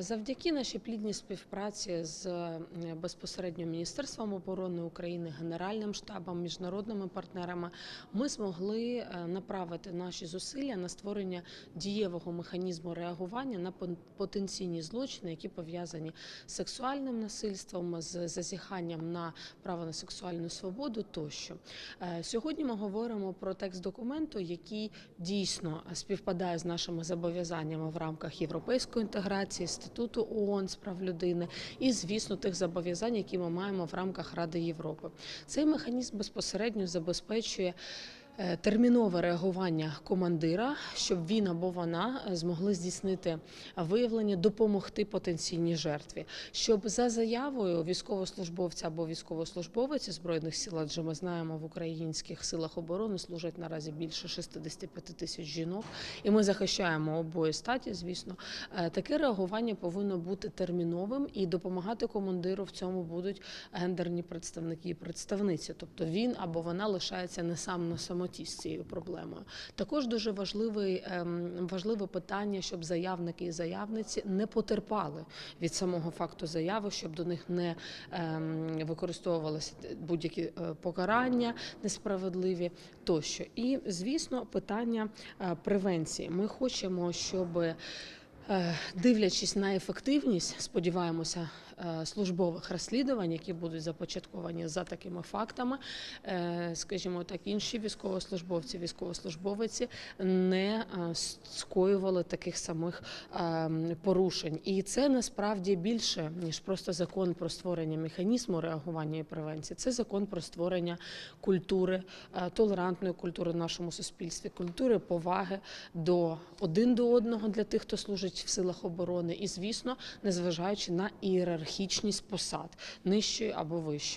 Завдяки нашій плідній співпраці з е, безпосередньо Міністерством оборони України, Генеральним штабом, міжнародними партнерами, ми змогли е, направити наші зусилля на створення дієвого механізму реагування на потенційні злочини, які пов'язані з сексуальним насильством, з зазіханням на право на сексуальну свободу тощо. Е, Сьогодні ми говоримо про текст документу, який дійсно співпадає з нашими зобов'язаннями в рамках європейської інтеграції, статуту ООН з прав людини і, звісно, тих зобов'язань, які ми маємо в рамках Ради Європи. Цей механізм безпосередньо забезпечує. Е, Термінове реагування командира, щоб він або вона е, змогли здійснити виявлення, допомогти потенційній жертві, щоб за заявою військовослужбовця або військовослужбовиці збройних сил, адже ми знаємо, в українських силах оборони служать наразі більше 65 тисяч жінок, і ми захищаємо обоє статі. Звісно, Е, таке реагування повинно бути терміновим і допомагати командиру в цьому будуть гендерні представники і представниці. Тобто він або вона лишається не сам на самоті з цією проблемою. Також дуже важливий ем, важливе питання, щоб заявники і заявниці не потерпали від самого факту заяви, щоб до них не ем, використовувалися будь-які е, покарання несправедливі тощо. І звісно, питання е, превенції. Ми хочемо, щоб Дивлячись на ефективність, сподіваємося, е, службових розслідувань, які будуть започатковані за такими фактами, е, скажімо так, інші військовослужбовці, військовослужбовиці не е, скоювали таких самих е, порушень. І це насправді більше ніж просто закон про створення механізму реагування і превенції. Це закон про створення культури, е, толерантної культури в нашому суспільстві, культури поваги до один до одного для тих, хто служить в силах оборони, і звісно, незважаючи на ієрархічність посад нижчої або вищої.